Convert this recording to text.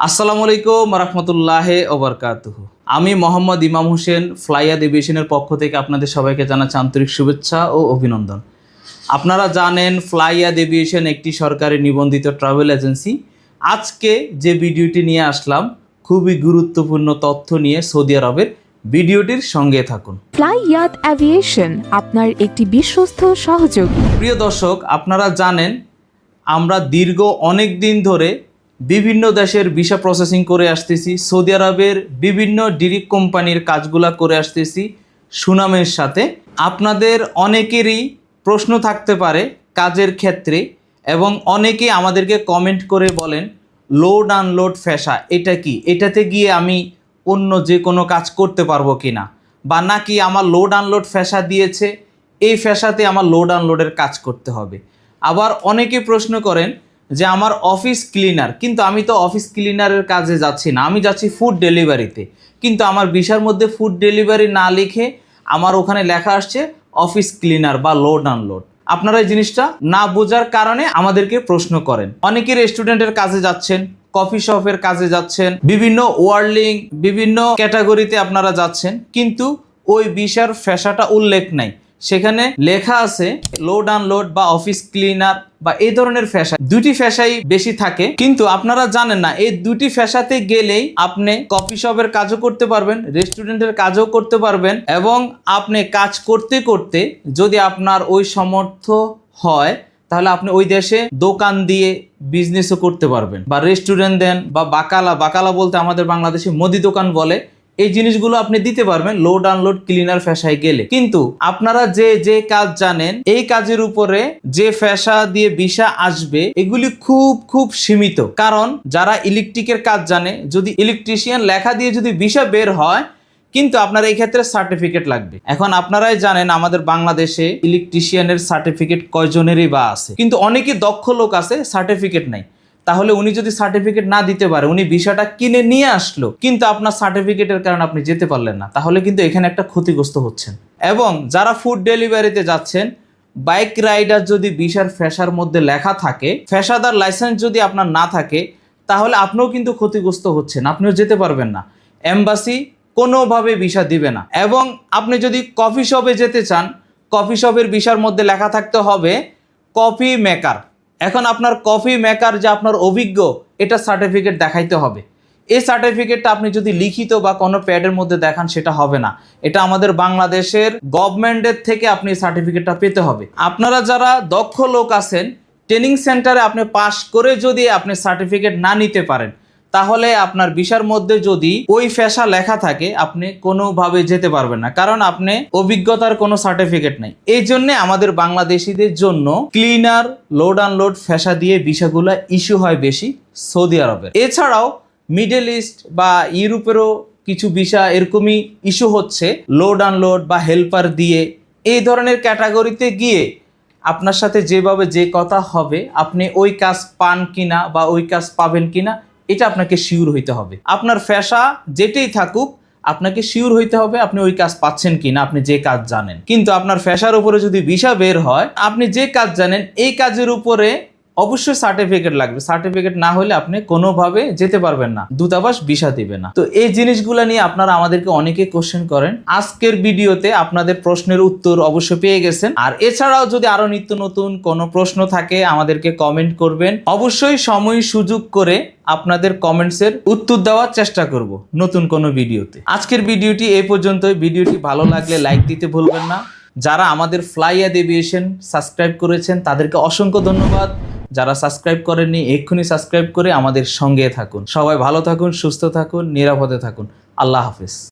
আসসালামু আলাইকুম রহমতুল্লাহ ওবরকাতুহ আমি মোহাম্মদ ইমাম হোসেন ফ্লাইয়া এভিয়েশনের পক্ষ থেকে আপনাদের সবাইকে জানাচ্ছি আন্তরিক শুভেচ্ছা ও অভিনন্দন। আপনারা জানেন ফ্লাইয়াদ এভিয়েশন একটি সরকারি নিবন্ধিত ট্রাভেল এজেন্সি। আজকে যে ভিডিওটি নিয়ে আসলাম খুবই গুরুত্বপূর্ণ তথ্য নিয়ে সৌদি আরবের ভিডিওটির সঙ্গে থাকুন। ফ্লাই ইয়াত অ্যাভিয়েশন আপনার একটি বিশ্বস্ত সহযোগী। প্রিয় দর্শক আপনারা জানেন আমরা দীর্ঘ অনেক দিন ধরে বিভিন্ন দেশের ভিসা প্রসেসিং করে আসতেছি, সৌদি আরবের বিভিন্ন ডিরেক্ট কোম্পানির কাজগুলা করে আসতেছি। সুনামের সাথে আপনাদের অনেকেরই প্রশ্ন থাকতে পারে কাজের ক্ষেত্রে এবং অনেকে আমাদেরকে কমেন্ট করে বলেন লোড আনলোড ফ্যাশা এটা কি? এটাতে গিয়ে আমি অন্য যে কোনো কাজ করতে পারব কি না বা নাকি আমার লোড আনলোড ফ্যাশা দিয়েছে, এই ফ্যাশাতে আমার লোড আনলোডের কাজ করতে হবে। আবার অনেকে প্রশ্ন করেন যে আমার অফিস ক্লিনার কিন্তু আমি তো অফিস ক্লিনারের কাজে যাচ্ছি না। আমি যাচ্ছি ফুড ডেলিভারিতে কিন্তু আমার ভিসার মধ্যে ফুড ডেলিভারি না লিখে আমার ওখানে লেখা আসছে অফিস ক্লিনার বা লোড আনলোড আপনারা এই জিনিসটা না বোঝার কারণে আমাদেরকে প্রশ্ন করেন। অনেকে রেস্টুরেন্টের কাজে যাচ্ছেন কফি শপের কাজে যাচ্ছেন, বিভিন্ন ওয়ার্লিং বিভিন্ন ক্যাটাগরিতে আপনারা যাচ্ছেন, কিন্তু ওই বিশার ফ্যাশাটা উল্লেখ নাই। সেখানে লেখা আছে লোড আনলোড বা অফিস ক্লিনার বা এই ধরনের ফ্যাশা দুটি ফ্যাশাই বেশি থাকে, কিন্তু আপনারা জানেন না, এই দুটি ফ্যাশাতে গেলেই আপনি কফি শপের কাজও করতে পারবেন রেস্টুরেন্টের কাজও করতে পারবেন, এবং আপনি কাজ করতে করতে যদি আপনার ওই সমর্থ হয়, তাহলে আপনি ওই দেশে দোকান দিয়ে বিজনেসও করতে পারবেন। বা রেস্টুরেন্ট দেন বা বাকালা বাকালা বলতে আমাদের বাংলাদেশে মুদি দোকান বলে এই জিনিসগুলো আপনি দিতে পারবেন লোড আনলোড ক্লিনার ফ্যাশায় গেলে। কিন্তু আপনারা যে যে কাজ জানেন, এই কাজের উপরে যে ফ্যাশা দিয়ে ভিসা আসবে, এগুলি খুব খুব সীমিত। কারণ যারা ইলেকট্রিকের কাজ জানে, যদি ইলেকট্রিশিয়ান লেখা দিয়ে যদি ভিসা বের হয়, কিন্তু আপনার এই ক্ষেত্রে সার্টিফিকেট লাগবে। এখন আপনারাই জানেন, আমাদের বাংলাদেশে ইলেকট্রিশিয়ানের সার্টিফিকেট কয়জনেরই বা আছে। কিন্তু অনেকে দক্ষ লোক আছে সার্টিফিকেট নাই। তাহলে উনি যদি সার্টিফিকেট না দিতে পারে, উনি ভিসাটা কিনে নিয়ে আসলো, কিন্তু আপনার সার্টিফিকেটের কারণে আপনি যেতে পারলেন না, তাহলে কিন্তু এখানে একটা ক্ষতিগ্রস্ত হচ্ছেন। এবং যারা ফুড ডেলিভারিতে যাচ্ছেন বাইক রাইডার যদি ভিসার ফ্যাশার মধ্যে লেখা থাকে ফ্যাশাদার লাইসেন্স যদি আপনার না থাকে, তাহলে আপনিও কিন্তু ক্ষতিগ্রস্ত হচ্ছেন, আপনিও যেতে পারবেন না। এম্বাসি কোনোভাবে ভিসা দিবে না। এবং আপনি যদি কফি শপে যেতে চান কফি শপের ভিসার মধ্যে লেখা থাকতে হবে কফি মেকার এখন আপনার কফি মেকার যে আপনার অভিজ্ঞ, এটা সার্টিফিকেট দেখাইতে হবে। এই সার্টিফিকেটটা আপনি যদি লিখিত বা কোনো প্যাডের মধ্যে দেখান, সেটা হবে না। এটা আমাদের বাংলাদেশের গভর্নমেন্টের থেকে আপনি সার্টিফিকেটটা পেতে হবে। আপনারা যারা দক্ষ লোক আছেন ট্রেনিং সেন্টারে আপনি পাশ করে যদি আপনি সার্টিফিকেট না নিতে পারেন তাহলে আপনার ভিসার মধ্যে যদি ওই ফ্যাশা লেখা থাকে, আপনি কোনোভাবে যেতে পারবেন না। কারণ আপনি অভিজ্ঞতার কোনো সার্টিফিকেট নেই। এই জন্য আমাদের বাংলাদেশিদের জন্য ক্লিনার লোড আনলোড ফ্যাশা দিয়ে ভিসাগুলো ইস্যু হয় বেশি সৌদি আরবের। এছাড়াও মিডল ইস্ট বা ইউরোপেরও কিছু ভিসা এরকমই ইস্যু হচ্ছে লোড আনলোড বা হেল্পার দিয়ে। এই ধরনের ক্যাটাগরিতে গিয়ে আপনার সাথে যেভাবে যে কথা হবে, আপনি ওই কাজ পান কিনা বা ওই কাজ পাবেন কিনা এটা আপনাকে শিওর হইতে হবে। আপনার ফ্যাশা যেটাই থাকুক, আপনাকে শিওর হইতে হবে আপনি ওই কাজ পাচ্ছেন কি না আপনি যে কাজ জানেন। কিন্তু আপনার ফ্যাশার উপরে যদি বিষা বের হয়, আপনি যে কাজ জানেন, এই কাজের উপরে অবশ্যই সার্টিফিকেট লাগবে। সার্টিফিকেট না হলে আপনি কোনোভাবে যেতে পারবেন না। দূতাবাস ভিসা দিবে না। তো এই জিনিসগুলো নিয়ে আপনারা আমাদেরকে অনেকে কোশ্চেন করেন। আজকের ভিডিওতে আপনাদের প্রশ্নের উত্তর অবশ্যই পেয়ে গেছেন। আর এছাড়াও যদি আরও নিত্য নতুন কোনো প্রশ্ন থাকে, আমাদেরকে কমেন্ট করবেন। অবশ্যই সময় সুযোগ করে আপনাদের কমেন্টসের উত্তর দেওয়ার চেষ্টা করব নতুন কোনো ভিডিওতে। আজকের ভিডিওটি এই পর্যন্তই। ভিডিওটি ভালো লাগলে লাইক দিতে ভুলবেন না। যারা আমাদের ফ্লাই অ্যাড সাবস্ক্রাইব করেছেন, তাদেরকে অসংখ্য ধন্যবাদ। যারা সাবস্ক্রাইব করেননি, এক্ষুনি সাবস্ক্রাইব করে আমাদের সঙ্গে থাকুন। সবাই ভালো থাকুন, সুস্থ থাকুন, নিরাপদে থাকুন। আল্লাহ হাফিজ।